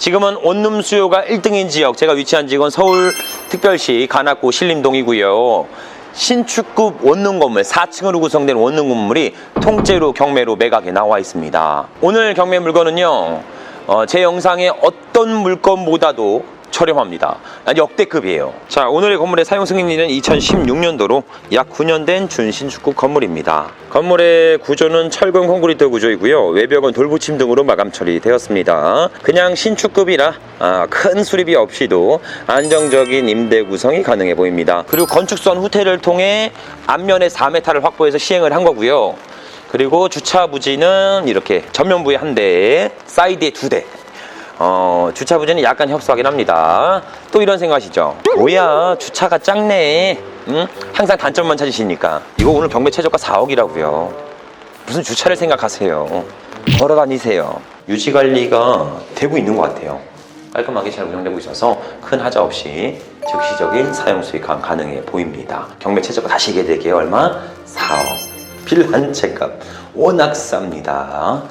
지금은 원룸 수요가 1등인 지역, 제가 위치한 지역은 서울 특별시 관악구 신림동이고요. 신축급 원룸 건물, 4층으로 구성된 원룸 건물이 통째로 경매로 매각에 나와 있습니다. 오늘 경매 물건은요, 어, 제 영상의 어떤 물건보다도 저렴합니다. 역대급이에요. 자, 오늘의 건물의 사용 승인일은 2016년도로 약 9년 된 준신축급 건물입니다. 건물의 구조는 철근 콘크리트 구조이고요. 외벽은 돌붙임 등으로 마감 처리되었습니다. 그냥 신축급이라 아, 큰 수리비 없이도 안정적인 임대 구성이 가능해 보입니다. 그리고 건축선 후퇴를 통해 앞면에 4m를 확보해서 시행을 한 거고요. 그리고 주차 부지는 이렇게 전면부에 한 대, 사이드에 두 대. 어, 주차 부지는 약간 협소하긴 합니다. 또 이런 생각하시죠? 뭐야, 주차가 작네. 응? 항상 단점만 찾으시니까. 이거 오늘 경매 최저가 4억이라고요. 무슨 주차를 생각하세요? 걸어 다니세요. 유지 관리가 되고 있는 것 같아요. 깔끔하게 잘 운영되고 있어서 큰 하자 없이 즉시적인 사용 수익 가- 가능해 보입니다. 경매 최저가 다시 얘기해드릴게요. 얼마? 4억. 빌한 채값 워낙 쌉니다.